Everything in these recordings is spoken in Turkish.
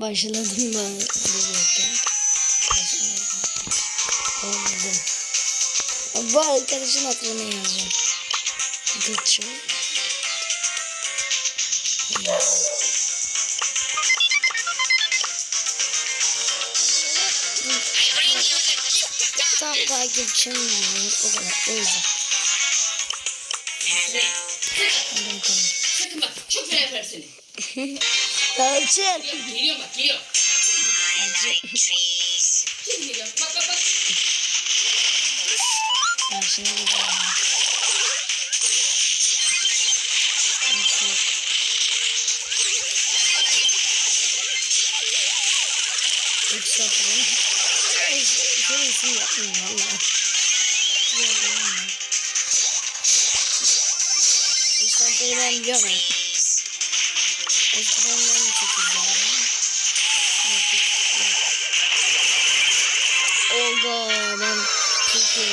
Başladım ben dururken. Başladım. Oldu. Bu arkadaşın hatırını yazacağım. Gıçı. Tam takipçim yani o kadar. O yüzden. Hadi bakalım. Sakın bak çok fena yapar Tarçın. Geliyor, geliyor bak geliyor. Kim geliyor? Bak bak bak. Gidiyorum. Çok. Üç yapalım. Şöyle isim yapmayayım valla. Güzel değil mi? İşlemleri ben biliyorum. Olga ben oynadım.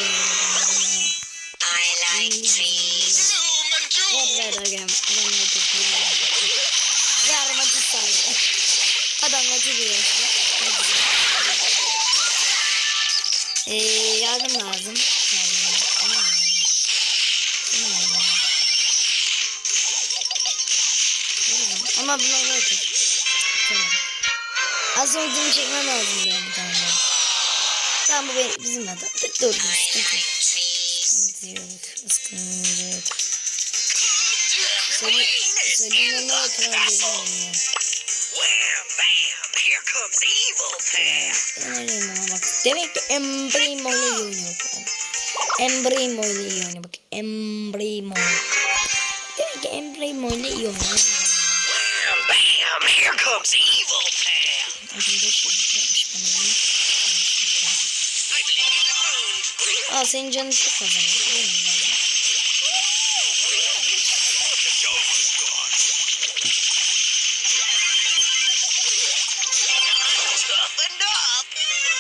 I like trees. Ver ver agam. Adamlar çok iyi oynadı. Ver maçı saydı. Adam maçı diyor işte. Eee yardım lazım. Ama yapayım? Tamam. Aslında ödümü çekmem lazım ben bir tane. Tamam bu benim, bizim adam. Dur dur. Evet, ıskınlıyorum. Senin, senin ona oturabilirim ya. Öyleyim ona bak. Demek ki Embrimo ile oynuyor. Embrimo ile iyi oynuyor. Bak Embrimo. Demek ki Embrimo ile iyi oynuyor. Bam bam here comes evil town. Aa senin canın çok fazla var.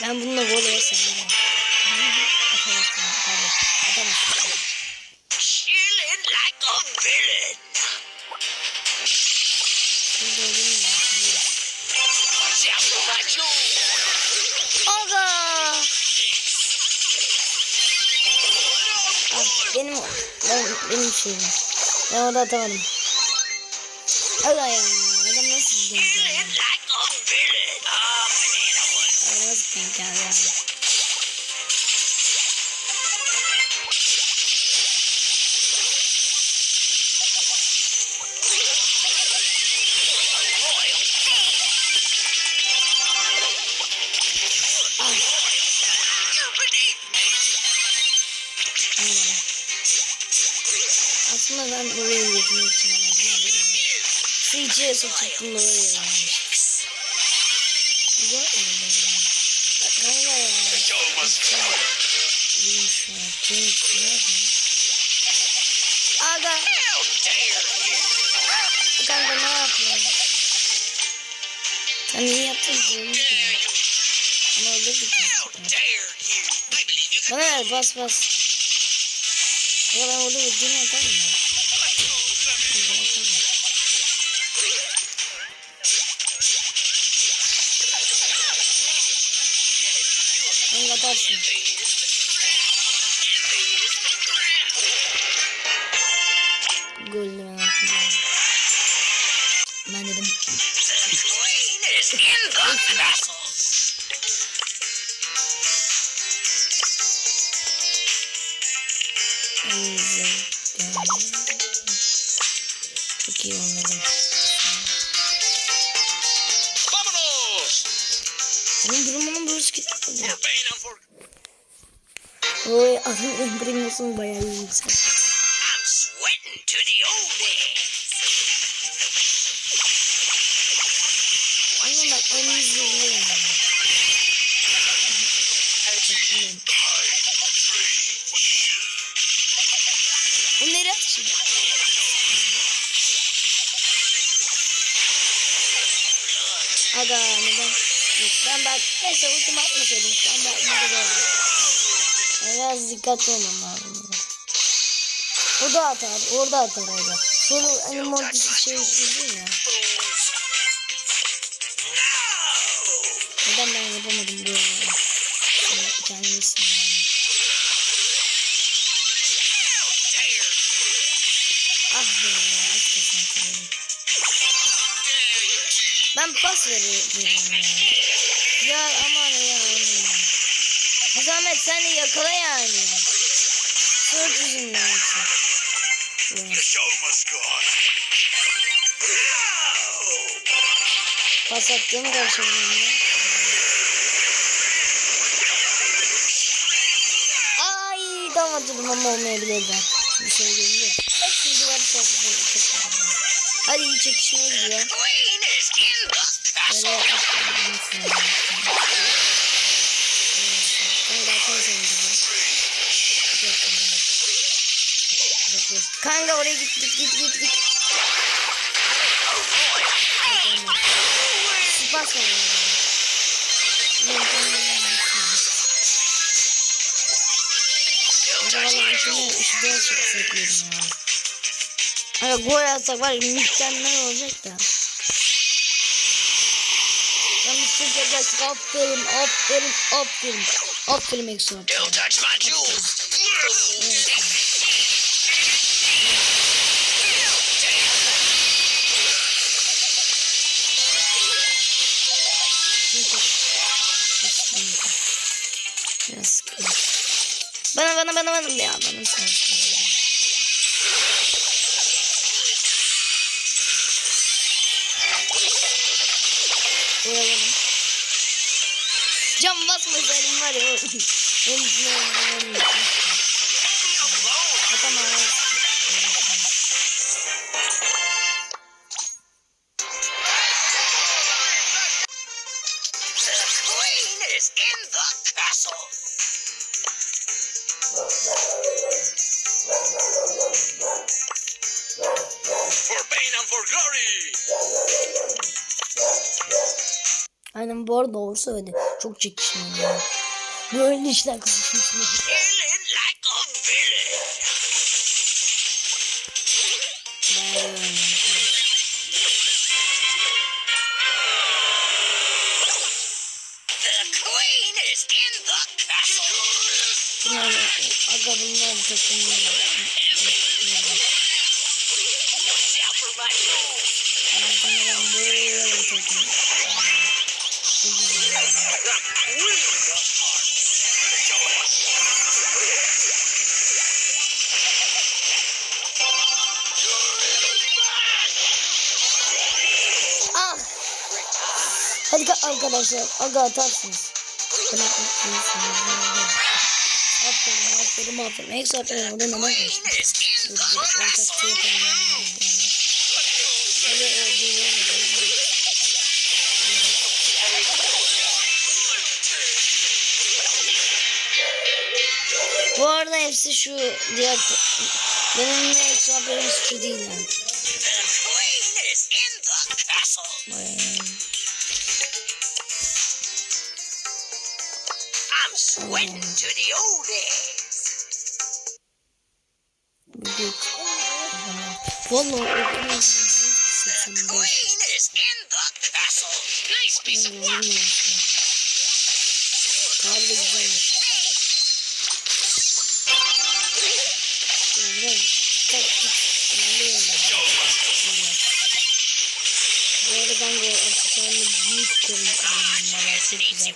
Değil mi? Ben, benim şeyim. Ben orada atamadım. Aga ya. Adam nasıl denk Chilling geldi? like a villain. Ah, banana one. Adam nasıl denk geldi Aslında ben buraya yedim için. CG'ye çıktım oraya gelmiş. Güzel oldu. Kanka ya. Go on. Yumuşak. Yumuşak. Aga. Kanka ne yapıyorsun? Sen iyi yaptın diyorum you can Bana ver bas bas. Ya ben orada ödüm atarım ya. Ödüm atarım. Kanka atarsın. Gollü ben dedim. İn the Çok iyi oynadım. Onun durumunun böyle for Oy adım Embrimus'un bayağı iyi yüksek. I'm sweating to the oldies. Ama ben en izleyeyim. Çekilin. O nereye atışıyor? Aga neden? Ben bak neyse ultim atmasaydım. Ben bak burada doğru. Biraz dikkatli olmam lazım. O da atar. Orada atar orada. Sonra hani montis şey yapıyor ya. Fools. Now yapamadım böyle. Kendimi sinirlendim. Pas veriyorum ya. Aman ya. Bir zahmet sen de yakala yani. Sırt yüzünden. The show must go on. Pas attığım karşılığında. Ay tam atıyordum ama olmayabilirdi. Bir şey geliyor. Hepsini duvarı. Hadi çekişmeye gidiyor. Kanka oraya git git git git git. Var. Valla gol atsak var ya mükemmel olacak da. Çok yaklaşık aferin aferin aferin. Aferin Exo. Don't touch my jewels. Bana bana bana bana ya bana sağ Basmasaydım var ya. İçin Atamaz. Glory. Aynen bu arada doğru söyledi. Çok çekişmeli ya. Böyle işler kızışmışsın. Feeling like a villain. The queen is in the castle. Yani aga bunlar takımlar. Bunlar böyle Hadi ka- arkadaşlar aga atarsınız. Aferin aferin aferin. Eksi aferin orada neden kaçtı? Hepsi şu diğer benim ne aferin suçu değil yani. Sweating to the old days. The queen is in the castle. Nice piece of work. Güzel.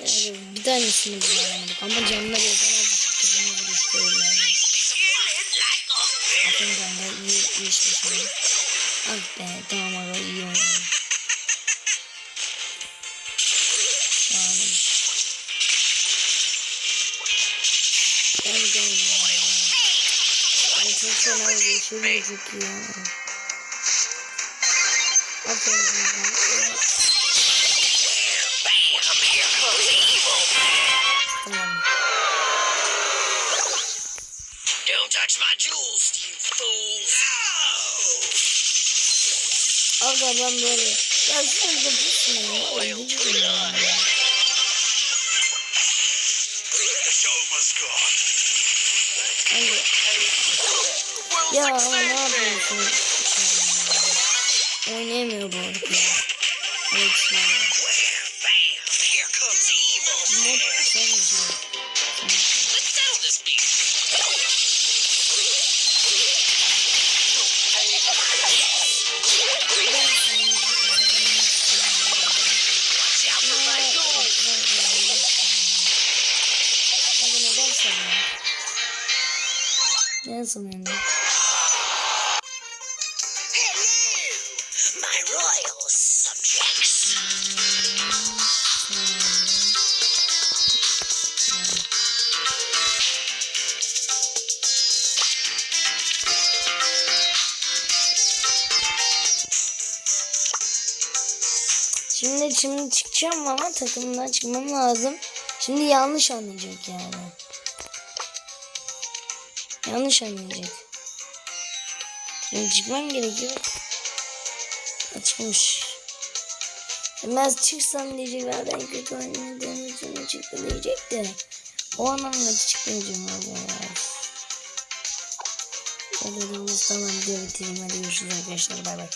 Yani bir tanesini kullanamadık ama canları o kadar düşük ki bunu vuruştu öyle. Feeling like a villain. Aferin kanka iyi, iyi iş başardın. Ah be tamam aga iyi. Şahane. Gel gel ya. Ay çok fena oldu. Şöyle iyi ya. Aferin touch my jewels, you fools. Aga ben böyle. Ya şurada pusmayın. Loyal to blood. The show must go on. Aga. Well, Ya ama success ne man. Royal subjects. Şimdi şimdi çıkacağım ama takımdan çıkmam lazım. Şimdi yanlış anlayacak yani. Yanlış anlayacak. Şimdi çıkmam gerekiyor. Açmış. Ben çıksam diyecek "Ya ben kötü oynadığım için çıktı diyecek de. O anlamda çıkmayacağım abi ya. Hadi tamam diye bitireyim. Hadi görüşürüz arkadaşlar. Bay bay.